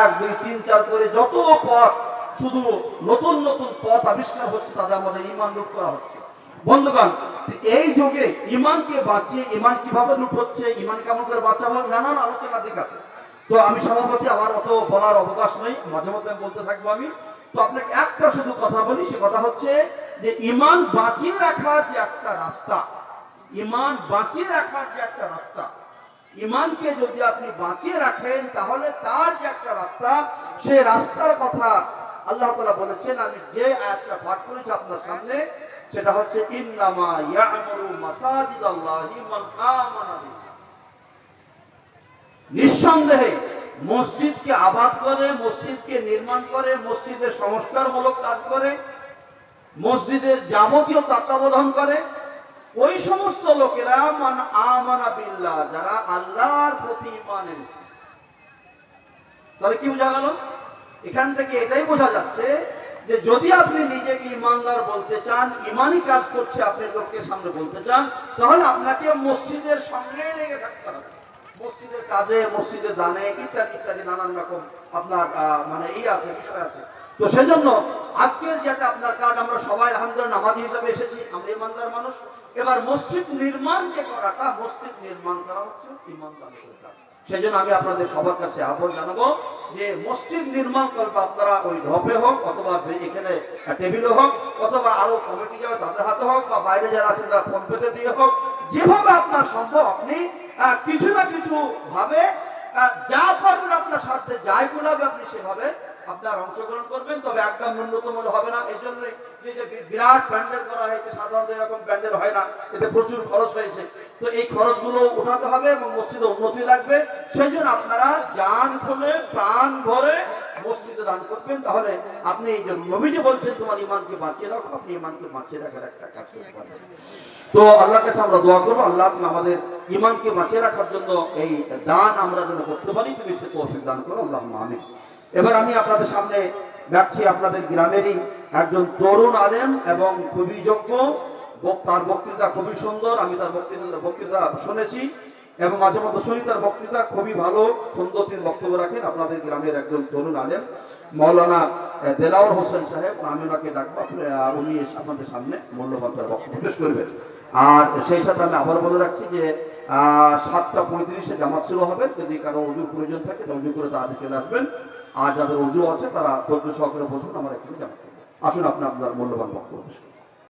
এক দুই, তিন, চার করে যত পথ, শুধু নতুন নতুন পথ আবিষ্কার হচ্ছে তাদের আমাদের ইমান লুট করা হচ্ছে। বন্ধুগণ এই যুগে ইমানকে বাঁচিয়ে ইমান কীভাবে লুট হচ্ছে ইমান কেমন করে বাঁচাবো, নানান আলোচনার দিক আছে। তো আমি সভাপতি, আমার অত বলার অবকাশ নেই, মাঝে মধ্যে বলতে থাকব আমি। তো আপনাকে একটা শুধু কথা বলি, সে কথা হচ্ছে যে ইমান বাঁচিয়ে রাখার যে একটা রাস্তা ইমান বাঁচিয়ে রাখার যে একটা রাস্তা ইমানকে যদি আপনি বাঁচিয়ে রাখেন, তাহলে তার যে একটা রাস্তা, সে রাস্তার কথা আল্লাহ তালা বলেছেন। আমি যে আয়াতটা পাঠ করেছি আপনার সামনে, সেটা হচ্ছে, ইন্নামা ইয়ামুরু মাসাজিদ মান আমানা নিঃসন্দেহে, মসজিদকে আবাদ করে, মসজিদকে নির্মাণ করে, মসজিদের সংস্কারমূলক কাজ করে, মসজিদের যাবতীয় তত্ত্বাবধান করে ওই সমস্ত লোকেরা মান আমানা বিল্লাহ, যারা আল্লাহর প্রতি ইমান এনেছে। তাহলে কি বোঝা গেল? এখান থেকে এটাই বোঝা যাচ্ছে যে যদি আপনি নিজেকে ইমানদার বলতে চান ইমানই কাজ করছে আপনি লোকের সামনে বলতে চান, তাহলে আপনাকে মসজিদের সঙ্গে লেগে থাকতে হবে। মসজিদের কাজে, মসজিদের দানে ইত্যাদি ইত্যাদি, নানান রকম আপনার মানে ই আছে, বিষয় আছে। তো সেজন্য আজকের যেটা আপনার কাজ, আমরা সবাই আলহামদুলিল্লাহ নামাজি হিসাবে এসেছি, আমরা ইমানদার মানুষ। এবার মসজিদ নির্মাণ যে করাটা, মসজিদ নির্মাণ করা হচ্ছে ইমানদারের কাজ সেই জন্য আমি আপনাদের সবার কাছে আহ্বান জানাব যে মসজিদ নির্মাণ করবে আপনারা ওই ঢপে হোক, অথবা এখানে টেবিলে হোক, অথবা আরও কমিটি যাবে তাদের হাতে হোক, বা বাইরে যারা আছেন তারা ফোন পেতে দিয়ে হোক, যেভাবে আপনার সম্ভব আপনি কিছু না কিছু ভাবে যা পারবেন আপনার সাথে, যাই গুলাবে আপনি সেভাবে আপনার অংশগ্রহণ করবেন, তবে একদম ন্যূনতম হবে না। এই জন্যই যে বিরাট প্যান্ডেল করা হয়েছে, সাধারণত এরকম প্যান্ডেল হয় না, এতে প্রচুর খরচ হয়েছে। তো এই খরচগুলো উঠাতে হবে এবং মসজিদে উন্নতি লাগবে। সেই জন্য আপনারা যান খুলে, প্রাণ ভরে মসজিদে দান করবেন। তাহলে আপনি এই যে নবীজি বলছেন, তোমার ইমানকে বাঁচিয়ে রাখো, আপনি ইমানকে বাঁচিয়ে রাখার একটা কাজ করতে পারেন তো আল্লাহর কাছে আমরা দোয়া করব। আল্লাহ আমাদের ইমানকে বাঁচিয়ে রাখার জন্য এই দান আমরা যেন করতে পারি, তুমি সে তৌফিক দান করো আল্লাহ আমি এবার আমি আপনাদের সামনে যাচ্ছি আপনাদের গ্রামেরই একজন তরুণ আলেম এবং খুবই যোগ্য তার বক্তৃতা খুবই সুন্দর, আমি তার বক্তৃতা বক্তৃতা শুনেছি। এবং মাঝে মধ্যে শুনি তার বক্তৃতা খুবই ভালো, সুন্দর তিনি বক্তব্য রাখেন। আপনাদের গ্রামের একজন তরুণ আলেম, মৌলানা দেলাওয়ার হোসেন সাহেব আমি ওনাকে ডাকবো উনি আপনাদের সামনে মূল্যবান তার বক্তব্য পেশ করবেন। আর সেই সাথে আমি আবার বলে রাখছি যে সাতটা পঁয়ত্রিশে জামাত শুরু হবে। যদি কারও অজুর প্রয়োজন থাকে, তো অজু করে তাড়াতাড়ি চলে আসবেন। আর যাদের অজু আছে, তারা ধৈর্য সহকারে বসুন, আমার এখানে জামাত। আসুন, আপনি আপনার মূল্যবান বক্তব্য পেশ করুন।